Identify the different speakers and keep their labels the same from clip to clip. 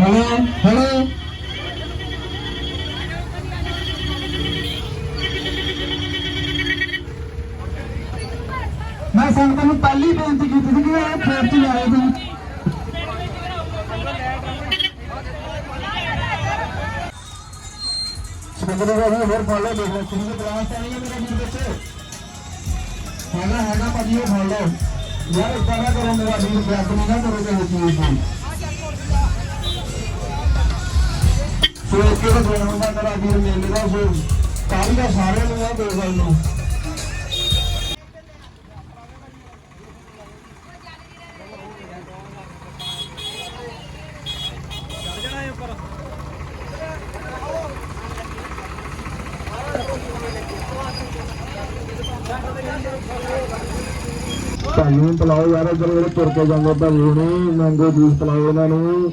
Speaker 1: Hello hello ਮੈਂ ਸੰਗਤ ਨੂੰ ਪਹਿਲੀ ਬੇਨਤੀ ਕੀਤੀ ਸੀ ਕਿ ਇਹ ਖੇਤ 'ਚ ਜਾਏ ਤੁਸੀਂ। ਸਿਕੰਦਰ ਬਾਬੂ ਹੋਰ ਫੜ ਲਓ, ਦੇਖ ਲਓ ਤੁਸੀਂ ਤਾਂ ਕਲਾਸ ਤਾਂ ਨਹੀਂ ਹੈ ਮੇਰੇ ਵੀਰ ਵਿੱਚ। ਹੈਗਾ ਹੈਗਾ ਭਾਜੀ ਉਹ ਫੜ ਲਓ। ਯਾਰ, ਇਦਾਂ ਨਾ ਕਰੋ, ਮੇਰਾ ਵੀਰ ਬੈਕ ਨਹੀਂ ਨਾ ਕਰੋ ਕਿਸੇ ਚੀਜ਼ ਤੋਂ ਸੋ ਇੱਕ ਇਹ ਫੋਨ ਦਾ ਮੇਰਾ ਵੀਰ ਮੇਲੇ ਦਾ ਸੋ। ਕਾਹਲੀ ਦਾ ਸਾਰਿਆਂ ਨੂੰ ਆ ਕੋਈ ਗੱਲ ਨਹੀਂ ਭਾਈ ਨੂੰ ਪਲਾਓ ਯਾਰ, ਇੱਧਰ ਜਿਹੜੇ ਤੁਰ ਕੇ ਜਾਂਦੇ ਭਾਈ ਹੁਣੇ ਮੈਂਗੋ ਜੂਸ ਪਲਾਓ ਇਹਨਾਂ ਨੂੰ।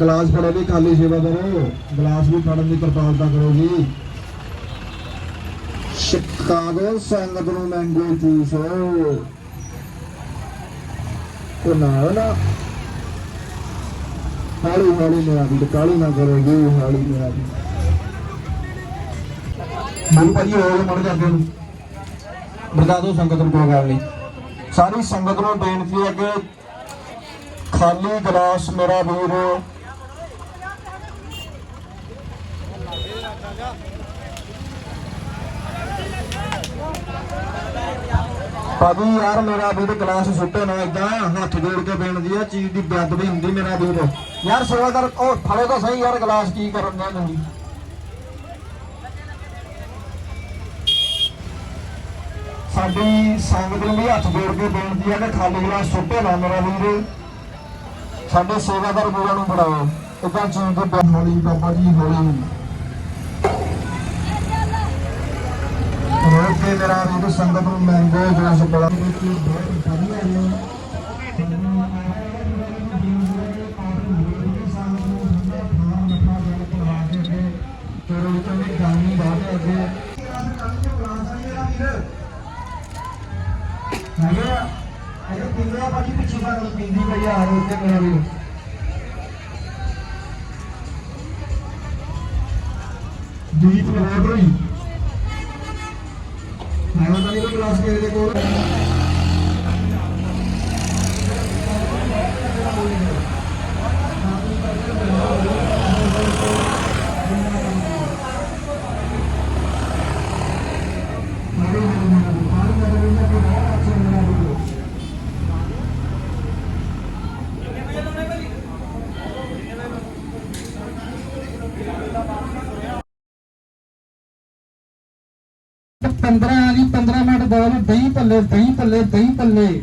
Speaker 1: ਗਲਾਸ ਗਲਾਸ ਫੜੋ ਵੀ ਖਾਲੀ ਸੇਵਾ ਕਰੋ। ਗਲਾਸ ਵੀ ਫੜਨ ਦੀ ਕਿਰਪਾਲਤਾ ਕਰੋ ਜੀ। ਸ਼ਿਕਾਗੋ ਸੰਗਤ ਨੂੰ ਮੈਂਗੋ ਜੂਸ ਉਹ ਨਾ ਨਾ ਹੌਲੀ ਹੌਲੀ ਮੇਰਾ ਵੀ ਕਾਲੀ ਨਾ ਕਰੋ ਜੀ, ਹੌਲੀ ਮੇਰਾ ਵੀ। ਮੈਨੂੰ ਭਾਜੀ ਹੋਰ ਮੜ ਜਾਂਦੇ ਨੂੰ ਬਤਾ ਦਿਓ ਸੰਗਤ ਨੂੰ ਕੋਈ ਗੱਲ ਨਹੀਂ। ਸਾਰੀ ਸੰਗਤ ਨੂੰ ਬੇਨਤੀ ਹੈ ਕਿ ਖਾਲੀ ਗਲਾਸ ਮੇਰਾ ਵੀਰ ਭਾਜੀ ਯਾਰ ਮੇਰਾ ਵੀਰ ਗਲਾਸ ਸੁੱਟੋ ਨਾ, ਇਦਾਂ ਹੱਥ ਜੋੜ ਕੇ ਬੇਨਤੀ ਹੈ ਚੀਜ਼ ਦੀ ਬੇਅਦਬੀ ਹੁੰਦੀ ਮੇਰਾ ਵੀਰ ਯਾਰ ਸੇਵਾਦਾਰ ਉਹ ਫੜੋ ਤਾਂ ਸਹੀ, ਯਾਰ ਗਲਾਸ ਕੀ ਕਰਨ ਦਾ ਸਾਡੀ ਸੰਗਤ ਨੂੰ ਵੀ ਹੱਥ ਜੋੜ ਕੇ ਬੇਨਤੀ ਹੈ ਕਿ ਖਾਲੀ ਗਲਾਸ ਸੁੱਟੇ ਨਾ ਮੇਰਾ ਵੀਰ। ਸਾਡੇ ਸੇਵਾਦਾਰ ਵੀਰਾਂ ਨੂੰ ਫੜਾਓ। ਇਦਾਂ ਚੀਜ਼ ਦੇ ਬੇਅਦਬੀ ਬਾਬਾ ਜੀ ਹੌਲੀ ਰੋਕ ਕੇ ਸੰਗਤ ਨੂੰ ਮੈਂਗੋ ਜੂਸ ਬੜਾ। ਬਹੁਤ ਵਧੀਆ ਹੈ ਪਿੰਗਲਾ ਭਾਜੀ ਪਿੱਛੇ ਸਾਨੂੰ ਪਿੰਦੀ ਪਈ ਆ ਰੋਕ ਕੇ ਮੇਰਾ ਵੀਰ ਦੀਪ ਲੈਬੋਰਟਰੀ ਮੈਂ ਤਾਂ ਨਹੀਂ ਕੋਈ ਕਲਾਸ ਕਿਸੇ ਦੇ ਕੋਲ ਪੰਦਰਾਂ ਆ ਗਈ 15 ਮਿੰਟ ਬੋਲ ਦਹੀਂ ਭੱਲੇ ਦਹੀਂ ਭੱਲੇ ਦਹੀਂ ਭੱਲੇ।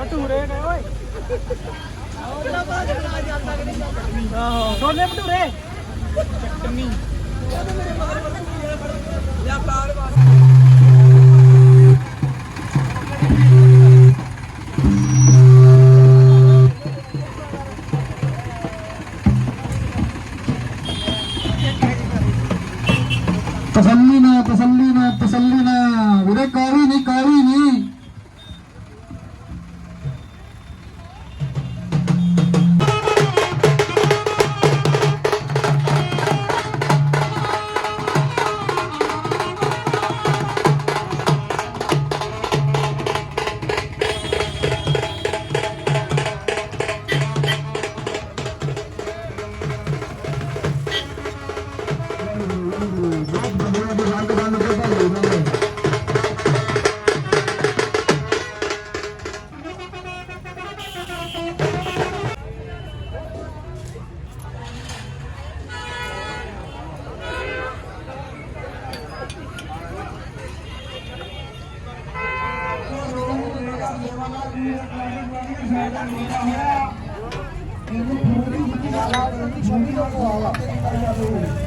Speaker 2: ਭਟੂਰੇ ਨੇ ਓਏ। ਆਹੋ ਛੋਲੇ ਭਟੂਰੇ। ਚਟਨੀ
Speaker 1: ਤਸੱਲੀ ਨਾ ਤਸੱਲੀ ਨਾ ਤਸੱਲੀ ਨਾ ਵੀਰੇ ਕਾਲੀ ਨਹੀਂ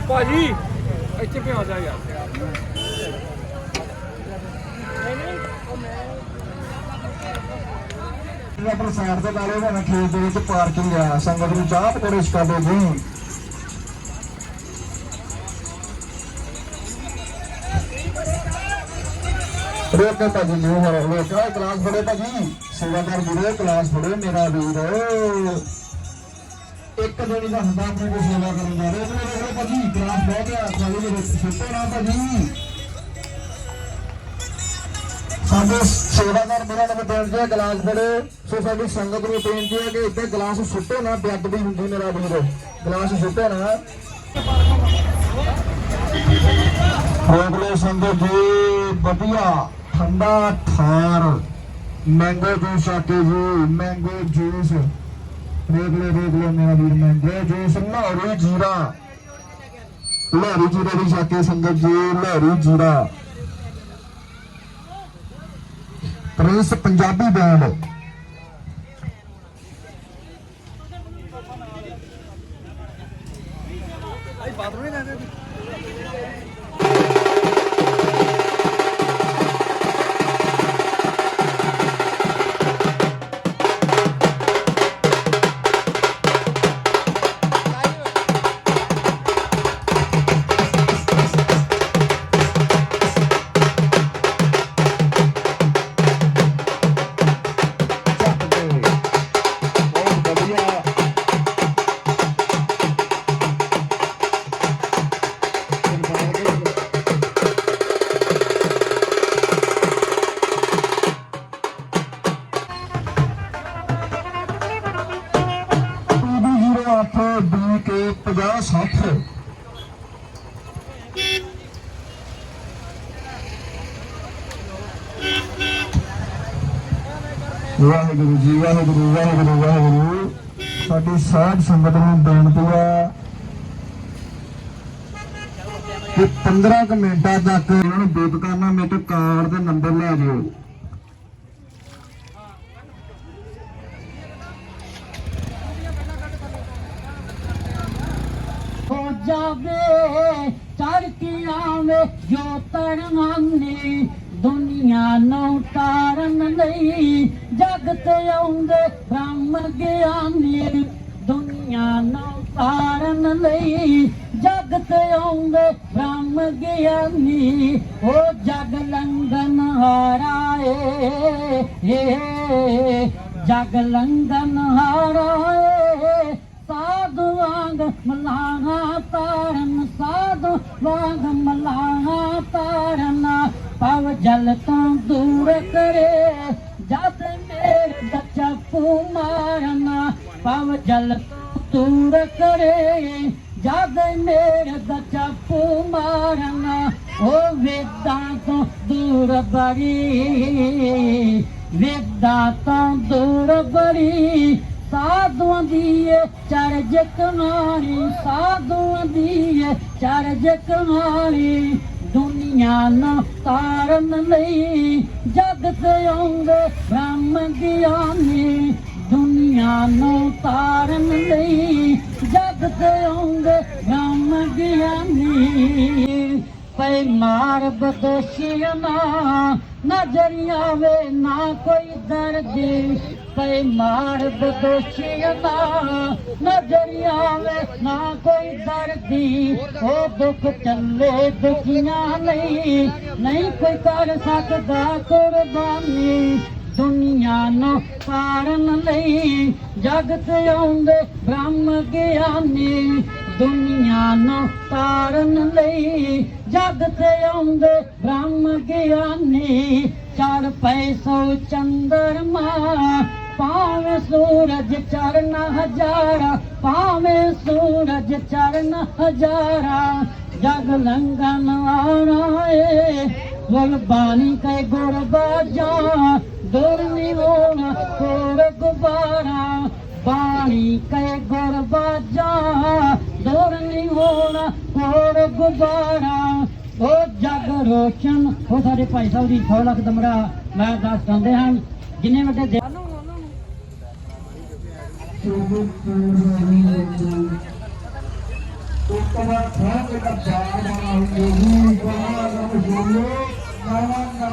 Speaker 2: ਭਾਜੀ, ਇੱਥੇ ਪਿਆ ਜਾ ਯਾਰ? ਨਹੀਂ
Speaker 1: ਆਪਣੇ ਸਾਈਡ ਤੇ ਲਾ ਲਿਓ, ਭਾਵੇਂ ਖੇਤ ਦੇ ਵਿੱਚ ਪਾਰਕਿੰਗ ਆ, ਸੰਗਤ ਨੂੰ ਚਾਹ ਪਕੌੜੇ ਛਕਾ ਦਿਓ ਜੀ। ਰੋਕੇ ਭਾਜੀ ਨੂੰ ਹੋਰ ਰੋਕਾ ਕਲਾਸ ਫੜੇ ਭਾਜੀ। ਸੇਵਾਦਾਰ ਵੀਰੇ ਕਲਾਸ ਫੜੇ ਮੇਰਾ ਵੀਰ। ਇੱਕ ਦਿਨ ਦਾ ਹੁੰਦਾ ਆਪਣੇ ਕੋਲ ਸੇਵਾ ਕਰਨ ਦਾ। ਰੋਕ ਲੋ ਰੋਕ ਭਾਜੀ ਕਲਾਸ ਬਹੁਤ ਆ ਚਾਲੀ ਦੇ ਵਿੱਚ ਛੁੱਟੋ ਨਾ ਭਾਜੀ। ਸਾਡੇ ਸੇਵਾਦਾਰ ਮੇਰਾ ਨਾਮ ਬੇਨਤੀ ਹੈ ਗਲਾਸ ਫੜੇ। ਸੋ ਸਾਡੀ ਸੰਗਤ ਨੂੰ ਬੇਨਤੀ ਹੈ ਕਿ ਇੱਥੇ ਗਲਾਸ ਸੁੱਟੋ ਨਾ, ਬੇਅਦਬੀ ਹੁੰਦੀ ਮੇਰਾ ਵੀਰ। ਗਲਾਸ ਸੁੱਟੋ ਨਾ। ਰੋਕ ਲੋ ਸੰਗਤ ਜੀ, ਵਧੀਆ। ਠੰਡਾ ਠਾਰ ਮੈਂਗੋ ਜੂਸ ਆਕੇ ਜੀ ਮੈਂਗੋ ਜੂਸ ਰੋਕ ਲੋ ਰੋਕ ਲੋ ਮੇਰਾ ਵੀਰ ਮੈਂਗੋ ਜੂਸ ਲਾਹੌਰੀ ਜੀਰਾ। ਲਾਹੌਰੀ ਜੀਰਾ ਵੀ ਛਾਕੇ ਸੰਗਤ ਜੀ ਲਾਹੌਰੀ ਜੀਰਾ। Prince Punjabi band Waheguru ji, Waheguru Waheguru Waheguru. ਸਾਡੀ ਸਾਧ ਸੰਗਤ ਨੂੰ ਬੇਨਤੀ ਹੈ ਕਿ 15 ਕੁ ਮਿੰਟਾਂ ਤੱਕ ਇਹਨਾਂ ਨੂੰ ਬੁੱਧ ਕਰਨਾ ਮੇਰੇ ਤੋਂ ਕਾਰਡ ਦੇ ਨੰਬਰ ਲੈ ਜਿਓ।
Speaker 3: ਜਾਵੇ ਚੜ ਕੇ ਆਵੇ ਜੋ ਤਰਮਾਨੀ ਦੁਨੀਆ ਨੂੰ ਤਾਰਨ ਲਈ ਜਗ ਤੇ ਆਉਂਦੇ, ਬ੍ਰਹਮ ਗਿਆਨੀ। ਦੁਨੀਆ ਨੂੰ ਤਾਰਨ ਲਈ ਜਗ ਤੇ ਆਉਂਦੇ, ਬ੍ਰਹਮ ਗਿਆਨੀ। ਉਹ ਜਗ ਲੰਗਨ ਹਾਰਾਏ ਏ ਜਗ ਲੰਗਨ ਹਾਰਾਏ। ਸਾਧੂ ਵਾਂਗ ਮਲਾਹਾ ਤਾਰਨ, ਸਾਧੂ ਵਾਂਗ ਜਲ ਤੋਂ ਦੂਰ ਕਰੇ ਜਦ ਮੇਰੇ ਬੱਚਾ ਪੂ ਮਾਰਨਾ ਪਵ ਜਲ ਤੋਂ ਦੂਰ ਕਰੇ ਜਦ ਮੇਰੇ ਬੱਚਾ ਪੂ ਮਾਰਨਾ ਉਹ ਵੇਦਾਂ ਤੋਂ ਦੂਰ ਬੜੀ ਵੇਦਾਂ ਤੋਂ ਦੂਰ ਬੜੀ ਸਾਧੂਆਂ ਦੀ ਏ ਚਰਜ ਕਮਾਣੀ ਸਾਧੂਆਂ ਦੀ ਏ ਚਰਜ ਕਮਾਣੀ ਦੁਨੀਆ ਨੂੰ ਤਾਰਨ ਲਈ। ਜਗ ਤੇ ਆਉਂਦੇ ਬ੍ਰਹਮ ਗਿਆਨੀ ਦੁਨੀਆ ਨੂੰ ਤਾਰਨ ਲਈ। ਜਗ ਤੇ ਆਉਂਦੇ ਬ੍ਰਹਮ ਗਿਆਨੀ ਪੈ ਮਾਰ ਬਦੋਸ਼ੀਆਂ ਨਾ ਨਜ਼ਰੀਆਂ ਵੇ, ਨਾ ਕੋਈ ਦਰਦੀ ਪਈ ਮਾਰ ਬਦੋਸ਼ੀਆਂ ਨਾ ਨਜ਼ਰੀਆਂ ਵੇ, ਨਾ ਕੋਈ ਦਰਦੀ ਉਹ ਦੁੱਖ ਚੱਲੇ ਦੁਖੀਆਂ ਲਈ, ਨਹੀਂ ਕੋਈ ਕਰ ਸਕਦਾ ਕੁਰਬਾਨੀ। ਦੁਨੀਆ ਨੂੰ ਪਾਰਨ ਲਈ ਜਗ ਤੇ ਆਉਂਦੇ ਬ੍ਰਹਮ ਗਿਆਨੀ। ਦੁਨੀਆ ਨੂੰ ਤਾਰਨ ਲਈ। ਜਗ ਤੇ ਆਉਂਦੇ ਬ੍ਰਹਮ ਗਿਆਨੀ। ਚੜ ਪਏ ਸੋ ਚੰਦਰਮਾ ਭਾਵੇਂ ਸੂਰਜ ਚਰਨ ਹਜ਼ਾਰਾ, ਭਾਵੇਂ ਸੂਰਜ ਚਰਨ ਹਜ਼ਾਰਾ। ਜਗ ਲੰਘਣ ਆਉਣਾ ਏ। ਬੋਲ ਬਾਣੀ ਕੈ ਗੁਰ ਬਾਜਾ। ਦੁਰ ਨਿਵੋਣਾ ਕੋਰ ਗੁਬਾਰਾ। ਬਾਣੀ ਕੈ ਗੁਰ ਬਾਜਾ। ਦੁਰ ਨਿਵੋਣਾ ਕੋਰ ਗੁਬਾਰਾ ਉਹ ਜਗ ਰੋਸ਼ਨ, ਉਹ ਸਾਡੇ ਭਾਈ ਸਾਹਿਬ ਦੀ 6 ਲੱਖ ਦਮੜਾ ਮੈਂ ਦੱਸ ਦਿੰਦੇ ਹਨ ਜਿੰਨੇ ਵੱਡੇ ਦੇ-
Speaker 1: ਇੱਕ ਵਾਰ ਫਿਰ ਇੱਕ ਚਾਰ ਜੀ ਗਾਣਾ ਗਾਣਾ ਜੋੜੋ ਗਾਣਾ